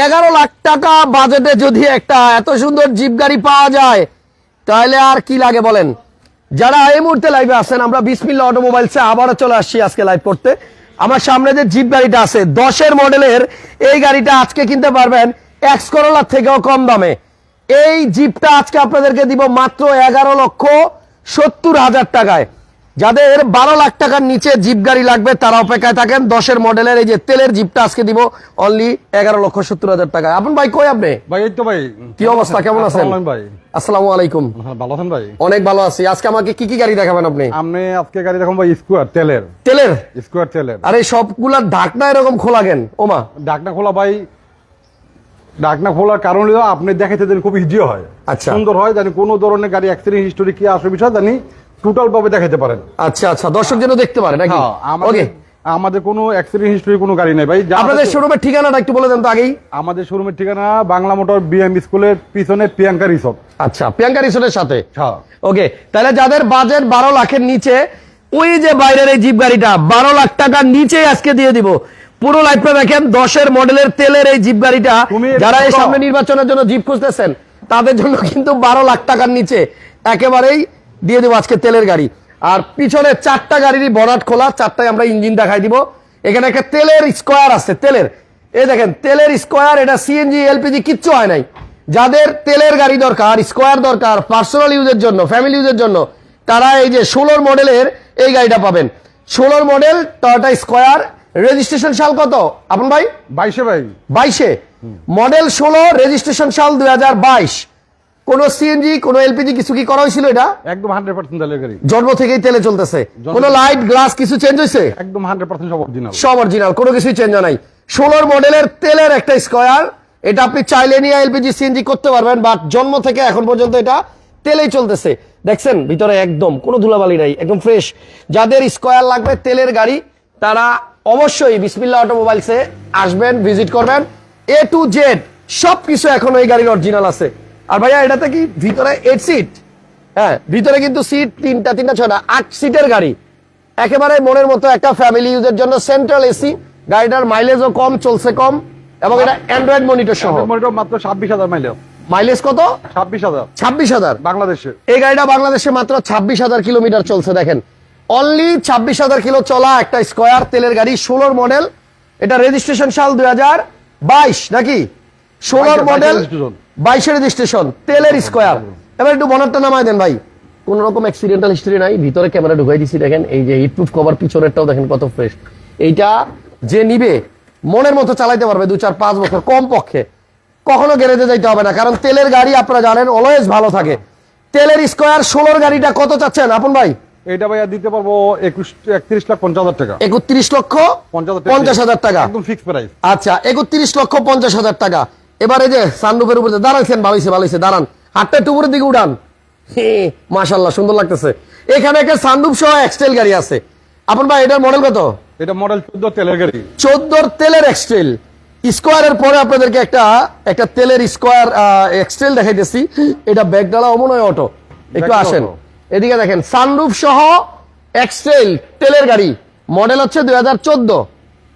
এগারো লাখ টাকা বাজেটে যদি একটা এত সুন্দর জিপ গাড়ি পাওয়া যায়, তাহলে আর কি লাগে বলেন? যারা এই মুহূর্তে লাইভে আছেন, আমরা বিসমিল্লা অটোমোবাইলসে আবারও চলে আসছি আজকে লাইভ করতে। আমার সামনে যে জিপ গাড়িটা আছে, দশের মডেলের এই গাড়িটা আজকে কিনতে পারবেন এক্স করোলার থেকেও কম দামে। এই জিপটা আজকে আপনাদেরকে দিব মাত্র এগারো লক্ষ সত্তর হাজার টাকায়। যাদের বারো লাখ টাকার নিচে জিপ গাড়ি লাগবে তারা অপেক্ষায় থাকেন। দশের মডেলের এই যে তেলের জিপটা আজকে দিব অনলি এগারো লক্ষ সত্তর হাজার টাকা। আপন ভাই কই আপনি? ভাই এই তো ভাই। কি অবস্থা? কেমন আছেন? ভাই। আসসালামু আলাইকুম। হ্যাঁ, ভালো আছেন ভাই? অনেক ভালো আছি। আজকে আমাকে কি কি গাড়ি দেখাবেন আপনি? আপনি আজকে গাড়ি দেখুন ভাই স্কোয়ার তেলের। তেলের? স্কোয়ার তেলের। আরে সবগুলা ঢাকনা এরকম খোলা কেন? ওমা ডাকনা খোলা ভাই ডাকনা খোলার কারণ হলো আপনি দেখাইতে দেন খুব ইজি হয়। আচ্ছা। সুন্দর হয় জানি কোনো ধরনের গাড়ি অ্যাক্সিডেন্ট হিস্টোরি কি আসবে বিষয় জানি। টোটাল ভাবে দেখাইতে পারেন। আচ্ছা আচ্ছা দর্শক যেন দেখতে পারে নাকি? হ্যাঁ আমাদের ওকে আমাদের কোনো অ্যাক্সিডেন্ট হিস্টোরি কোনো গাড়ি নেই ভাই। আপনাদের শোরুমের ঠিকানাটা একটু বলে দেন তো আগেই। আমাদের শোরুমের ঠিকানা বাংলা মোটর বিএম স্কুলের পিছনে প্রিয়াঙ্কা রিসোর্ট। আচ্ছা প্রিয়াঙ্কা রিসোর্টের সাথে? হ্যাঁ। ওকে তাহলে যাদের বাজেট বারো লাখের নিচে ওই যে বাইরের এই জিপ গাড়িটা বারো লাখ টাকার নিচে আজকে দিয়ে দিব। পুরো লাইফটা দেখেন দশের মডেলের তেলের এই জিপ গাড়িটা যারা এই সামনে নির্বাচনের জন্য জিপ খুঁজতেছেন তাদের জন্য কিন্তু বারো লাখ টাকার নিচে একেবারেই দিয়ে দেবো আজকে তেলের গাড়ি। আর পিছনে চারটা গাড়িরই বরাট খোলা চারটায় আমরা ইঞ্জিন দেখাই দিব। এখানে একটা তেলের স্কোয়ার আছে তেলের। এই দেখেন তেলের স্কোয়ার এটা সিএনজি এলপিজি কিচ্ছু হয় নাই। যাদের তেলের গাড়ি দরকার স্কোয়ার দরকার পার্সোনাল ইউজের জন্য ফ্যামিলি ইউজের জন্য তারা এই যে ষোলোর মডেলের এই গাড়িটা পাবেন। ষোলোর মডেল টয়টা স্কোয়ার। রেজিস্ট্রেশন সাল কত? আপন ভাই? বাইশে ভাই। বাইশে। মডেল ষোলো রেজিস্ট্রেশন সাল দুই হাজার বাইশ। কোন সিএনজি কোন এলপিজি কিছু কি করা হয়েছিল এটা? একদম হান্ড্রেড পার্সেন্ট তেলের গাড়ি জন্ম থেকেই তেলে চলতেছে। কোন লাইট গ্লাস কিছু চেঞ্জ একদম হান্ড্রেড পার্সেন্ট সব অরিজিনাল সব অরিজিনাল কোনো কিছুই চেঞ্জ নাই। ষোলোর মডেলের তেলের একটা স্কোয়ার এটা আপনি চাইলে নিয়ে এলপিজি সিএনজি করতে পারবেন বাট জন্ম থেকে এখন পর্যন্ত এটা তেলেই চলতেছে। দেখছেন ভিতরে একদম কোনো ধুলাবালি নাই একদম ফ্রেশ যাদের স্কোয়ার লাগবে তেলের গাড়ি তারা অবশ্যই বিসমিল্লা অটোমোবাইলসে আসবেন ভিজিট করবেন। এ টু জেড সব কিছু এখন এই গাড়ির অরিজিনাল আছে। আর ভাইয়া এটাতে কি ভিতরে এইট সিট হ্যাঁ ভিতরে কিন্তু সিট তিনটা তিনটা ছটা আট সিটের গাড়ি। একেবারে মনের মতো একটা ফ্যামিলি ইউজের জন্য সেন্ট্রাল এসি গাড়িটার মাইলেজও কম চলছে কম এবং এটা অ্যান্ড্রয়েড মনিটর সহ। মনিটর মাত্র ছাব্বিশ হাজার মাইলে মাইলেজ কত? ছাব্বিশ হাজার। ছাব্বিশ হাজার। বাংলাদেশে এই গাড়িটা বাংলাদেশে মাত্র ছাব্বিশ হাজার কিলোমিটার চলছে দেখেন। অনলি ছাব্বিশ হাজার কিলো চলা একটা স্কোয়ার তেলের গাড়ি ষোলোর মডেল এটা রেজিস্ট্রেশন সাল দুই হাজার বাইশ নাকি? ষোলোর মডেল। বাইশের রেজিস্ট্রেশন তেলের স্কোয়ার। এবার একটু বনারটা নামায় দেন ভাই। কোন রকম অ্যাক্সিডেন্টাল হিস্ট্রি নাই ভিতরে ক্যামেরা ঢুকাই দিছি দেখেন এই যে হিটপ্রুফ কভার পিছনেরটাও দেখেন কত ফ্রেশ এইটা যে নিবে মনের মতো চালাইতে পারবে দু চার পাঁচ বছর কম পক্ষে কখনো গ্যারেজে যাইতে হবে না কারণ তেলের গাড়ি আপনারা জানেন অলওয়েজ ভালো থাকে। তেলের স্কোয়ার ষোলোর গাড়িটা কত চাচ্ছেন আপন ভাই? এটা ভাইয়া দিতে পারব একুশ একত্রিশ লাখ পঞ্চাশ হাজার টাকা। একত্রিশ লক্ষ পঞ্চাশ হাজার পঞ্চাশ হাজার টাকা। একদম ফিক্স প্রাইস আচ্ছা একত্রিশ লক্ষ পঞ্চাশ হাজার টাকা। এবারে যে সানরুফের উপরে দাঁড়াইছেন ভালোইছে ভালোইছে দাঁড়ান। হাতটা একটু উপরের দিকে উড়ান মাশাল্লাহ সুন্দর লাগতেছে। এখানে একটা সানরুফ সহ এক্সটেল গাড়ি আছে। আপন ভাই এটার মডেল কত? এটা মডেল চোদ্দ তেলের গাড়ি। চোদ্দোর তেলের এক্সটেল। স্কোয়ারের পরে আপনাদেরকে একটা একটা তেলের স্কোয়ার এক্সটেল দেখাইতেছি। এটা ব্যাগডালা অমনয় অটো। একটু আসেন। এদিকে দেখেন সানরুফ সহ এক্সটেল তেলের গাড়ি। মডেল হচ্ছে দুই হাজার চোদ্দ।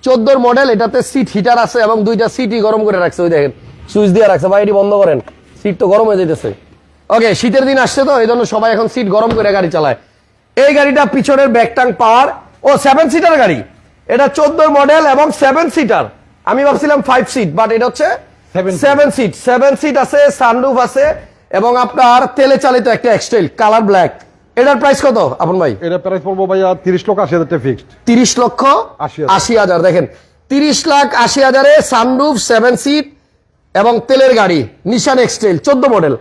চোদ্দোর মডেল এটাতে সিট হিটার আছে এবং দুইটা সিটই গরম করে রাখছে ওই দেখেন। সুইচ দিয়ে রাখছে ভাই এটি বন্ধ করেন। সিট তো গরম হয়ে যেতেছে ওকে শীতের দিন আসছে তো এই জন্য সবাই এখন সিট গরম করে গাড়ি চালায়। এই গাড়িটা পিছনের ব্যাকটাং পাওয়ার ও সেভেন সিটার গাড়ি। এটা চোদ্দোর মডেল এবং সেভেন সিটার আমি ভাবছিলাম ফাইভ সিট বাট এটা হচ্ছে সেভেন সিট সেভেন সিট আছে সানরুফ আছে এবং আপনার তেলে চালিত একটা এক্সটেল কালার ব্ল্যাক এটার প্রাইস কত আপন ভাই? এটা প্রাইস পড়ব ভাইয়া তিরিশ লক্ষ আশি হাজার ফিক্সড তিরিশ লক্ষ আশি আশি হাজার। দেখেন। তিরিশ লাখ আশি হাজারে সানরুফ সেভেন সিট এবং তেলের গাড়ি নিশান এক্সটেল চোদ্দ মডেল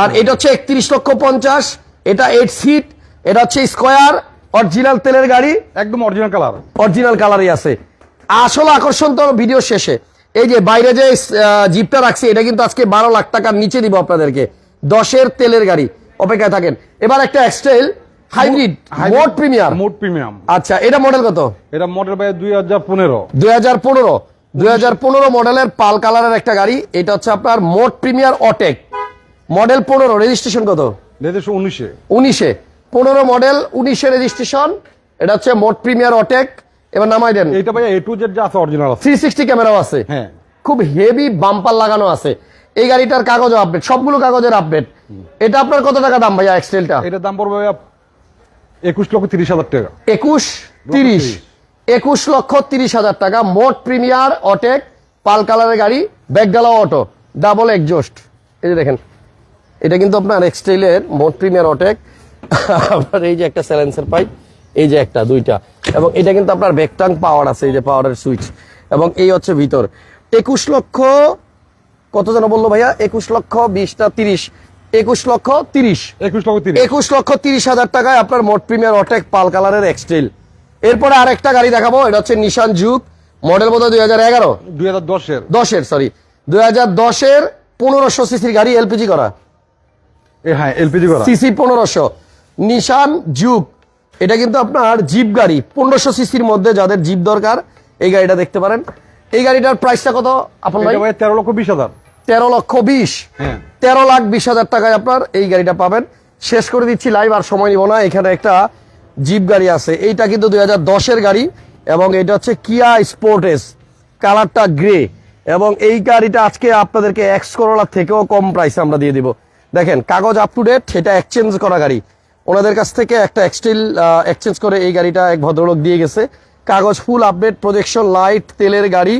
আর এটা হচ্ছে একত্রিশ লক্ষ পঞ্চাশ এটা এইট সিট এটা হচ্ছে স্কোয়ার অরিজিনাল তেলের গাড়ি। একদম অরিজিনাল কালার অরিজিনাল কালারই আছে। আসল আকর্ষণ তো ভিডিও শেষে। এই যে বাইরে যে জিপটা রাখছি এটা কিন্তু আজকে বারো লাখ টাকার নিচে দিব আপনাদেরকে। দশের তেলের গাড়ি। অপেক্ষায় থাকেন। এবার একটা Xtrail hybrid mode premier mode premium আচ্ছা এটা মডেল কত? এটা মডেল ভাইয়া দুই হাজার পনেরো। দুই হাজার পনেরো। দুই হাজার পনেরো মডেলের পাল কালারের একটা গাড়ি। এটা হচ্ছে আপনার মোট প্রিমিয়ার অটেক। মডেল পনেরো রেজিস্ট্রেশন কত? উনিশে। উনিশে। পনেরো মডেল উনিশে রেজিস্ট্রেশন। এটা হচ্ছে মোট প্রিমিয়ার অটেক। এবার নামাই দেন। এইটা ভাইয়া এ টু জেড যা আছে অরিজিনাল আছে। থ্রি সিক্সটি ক্যামেরাও আছে। হ্যাঁ। খুব হেভি বাম্পার লাগানো আছে। এই গাড়িটার কাগজ আপডেট সবগুলো কাগজের আপডেট এটা আপনার কত টাকা দাম ভাইয়া এক্সটেলটা এটার দাম পড়বে ভাইয়া একুশ লক্ষ তিরিশ হাজার টাকা। একুশ তিরিশ। একুশ লক্ষ তিরিশ হাজার টাকা। মোট প্রিমিয়ার অটেক পাল কালারের গাড়ি ব্যাকডালা অটো ডাবল এক্সজস্ট। এই যে দেখেন এটা কিন্তু আপনার এক্সটেলের মোট প্রিমিয়ার অটেক। আপনার এই যে একটা স্যালেন্সের পাইপ এই যে একটা দুইটা। এবং এটা কিন্তু আপনার ব্যাকটাং পাওয়ার আছে এই যে পাওয়ারের সুইচ। এবং এই হচ্ছে ভিতর। একুশ লক্ষ কত যেন বলল ভাইয়া? একুশ লক্ষ বিশটা তিরিশ। একুশ লক্ষ তিরিশ। একুশ লক্ষ তিরিশ। একুশ লক্ষ তিরিশ হাজার টাকায় আপনার মোট প্রিমিয়ার অটেক পাল কালারের এক্সটেল। এরপরে আরেকটা গাড়ি দেখাবো এটা হচ্ছে নিশান যুগ মডেল বোধ হয় দুই হাজার এগারো। দুই হাজার দশের। দশের সরি দুই হাজার দশের পনেরোশো সিসির গাড়ি এলপিজি করা। হ্যাঁ এলপিজি করা। সিসি পনেরোশো। নিশান যুগ এটা কিন্তু আপনার জিপ গাড়ি পনেরোশো সিসির মধ্যে যাদের জিপ দরকার এই গাড়িটা দেখতে পারেন। এই গাড়িটার প্রাইসটা কত আপন ভাই? তেরো লক্ষ বিশ হাজার। তেরো লক্ষ বিশ। হ্যাঁ। তেরো লাখ বিশ হাজার টাকায় আপনার এই গাড়িটা পাবেন। শেষ করে দিচ্ছি লাইভ আর সময় নিব না। এখানে একটা জিপ গাড়ি আছে। এইটা কিন্তু দুই হাজার গাড়ি এবং এটা হচ্ছে কিয়া স্পোর্টেস কালারটা গ্রে এবং এই গাড়িটা আজকে আপনাদেরকে এক্স করোলার থেকেও কম প্রাইসে আমরা দিয়ে দিব। দেখেন, কাগজ আপ টু ডেট সেটা এক্সচেঞ্জ করা গাড়ি। ওনাদের কাছ থেকে একটা এক্সটিল এক্সচেঞ্জ করে এই গাড়িটা এক ভদ্রলোক দিয়ে গেছে। কাগজ ফুল আপডেট প্রজেকশন লাইট তেলের গাড়ি।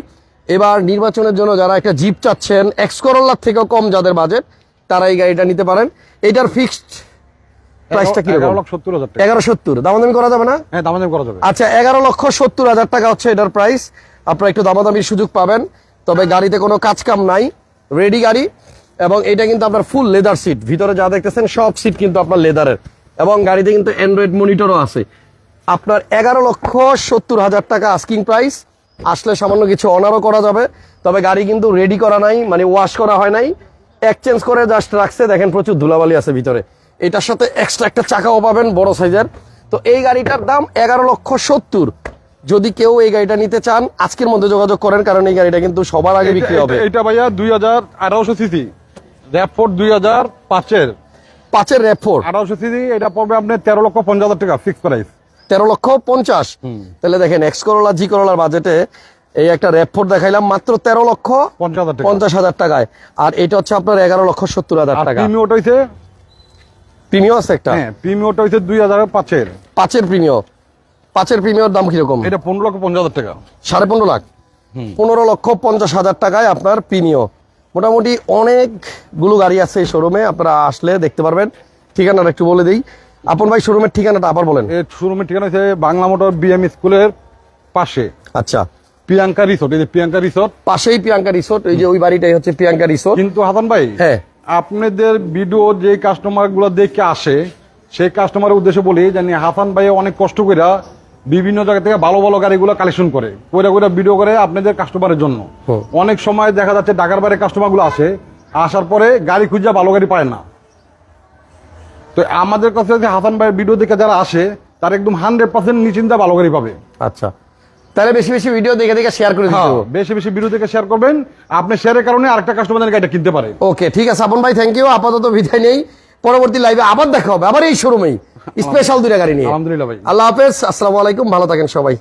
এবার নির্বাচনের জন্য যারা একটা জিপ চাচ্ছেন এক্স করোলার থেকেও কম যাদের বাজেট তারা এই গাড়িটা নিতে পারেন। এটার ফিক্সড প্রাইসটা টাকা। সত্তর। দামাদামি করা যাবে না? হ্যাঁ দামাদাম করা যাবে। আচ্ছা এগারো লক্ষ সত্তর হাজার টাকা হচ্ছে এটার প্রাইস আপনারা একটু দামাদামির সুযোগ পাবেন। তবে গাড়িতে কোনো কাজ কাম নাই। রেডি গাড়ি। এবং এটা কিন্তু আপনার ফুল লেদার সিট ভিতরে যা দেখতেছেন সব সিট কিন্তু আপনার লেদারের এবং গাড়িতে কিন্তু অ্যান্ড্রয়েড মনিটরও আছে। আপনার এগারো লক্ষ সত্তর হাজার টাকা আস্কিং প্রাইস আসলে সামান্য কিছু অনারও করা যাবে। তবে গাড়ি কিন্তু রেডি করা নাই মানে ওয়াশ করা হয় নাই। এক্সচেঞ্জ করে জাস্ট রাখছে। দেখেন প্রচুর ধুলাবালি আছে ভিতরে। এটার সাথে এক্সট্রা একটা চাকাও পাবেন বড় সাইজের তো এই গাড়িটার দাম এগারো লক্ষ সত্তর। যদি কেউ এই গাড়িটা নিতে চান আজকের মধ্যে যোগাযোগ করেন কারণ এই গাড়িটা কিন্তু সবার আগে বিক্রি হবে। এটা- ভাইয়া দুই হাজার আঠারোশো সিসি। র্যাপফোর্ড দুই হাজার পাঁচের। পাঁচের র্যাপ ফোর আঠারোশো সিসি এটা পড়বে আপনার তেরো লক্ষ পঞ্চাশ হাজার টাকা ফিক্স প্রাইস তেরো লক্ষ পঞ্চাশ। তাহলে দেখেন এক্স করোলা জি করোলার বাজেটে এই একটা র্যাপ ফোর দেখাইলাম মাত্র তেরো লক্ষ পঞ্চাশ হাজার টাকায়। আর এটা হচ্ছে আপনার এগারো লক্ষ সত্তর হাজার টাকা। হইছে প্রিমিয়াম আছে একটা? হ্যাঁ প্রিমিওটা হইছে দুই হাজার পাঁচের। পাঁচের প্রিমিয়াম। পাঁচের প্রিমিয়র দাম কীরকম? এটা পনেরো লক্ষ পঞ্চাশ হাজার টাকা। সাড়ে পনেরো লাখ। পনেরো লক্ষ পঞ্চাশ হাজার টাকায় আপনার প্রিমিয় মোটামুটি অনেকগুলো গাড়ি আছে এই শোরুমে আপনারা আসলে দেখতে পারবেন। ঠিকানাটা একটু বলে দিই। আপন ভাই শোরুমের ঠিকানাটা আবার বলেন। এর শোরুমের ঠিকানা হচ্ছে বাংলা মোটর বিএম স্কুলের পাশে। আচ্ছা। প্রিয়াঙ্কা রিসোর্ট এই যে প্রিয়াঙ্কা রিসোর্ট। পাশেই প্রিয়াঙ্কা রিসোর্ট এই যে ওই বাড়িটাই হচ্ছে প্রিয়াঙ্কা রিসোর্ট। কিন্তু হাসান ভাই হ্যাঁ। আপনাদের ভিডিও যে কাস্টমারগুলো দেখে আসে সেই কাস্টমারের উদ্দেশ্যে বলি জানি হাসান ভাই অনেক কষ্ট করে বিভিন্ন জায়গা থেকে ভালো ভালো গাড়িগুলো কালেকশন করে কইরা কইরা ভিডিও করে আপনাদের কাস্টমারের জন্য। অনেক সময় দেখা যাচ্ছে ঢাকার বাইরে কাস্টমারগুলো আসে আসার পরে গাড়ি খুঁজে ভালো গাড়ি পায় না। তো আমাদের কাছে হাসান ভাইয়ের ভিডিও দেখে যারা আসে তারা একদম হান্ড্রেড পার্সেন্ট নিশ্চিন্তা ভালো গাড়ি পাবে। আচ্ছা। তাহলে বেশি বেশি ভিডিও দেখে দেখে শেয়ার করে দিতে হ্যাঁ, বেশি বেশি ভিডিও দেখে শেয়ার করবেন। আপনি শেয়ারের কারণে আরেকটা কাস্টমার এটা কিনতে পারে। ওকে ঠিক আছে আপন ভাই থ্যাংক ইউ আপাতত বিদায় নেই। পরবর্তী লাইভে আবার দেখা হবে আবার এই শোরুমেই স্পেশাল দুইটা গাড়ি নিয়ে। আলহামদুলিল্লাহ ভাই। আল্লাহ হাফেজ আসসালামু আলাইকুম ভালো থাকেন সবাই।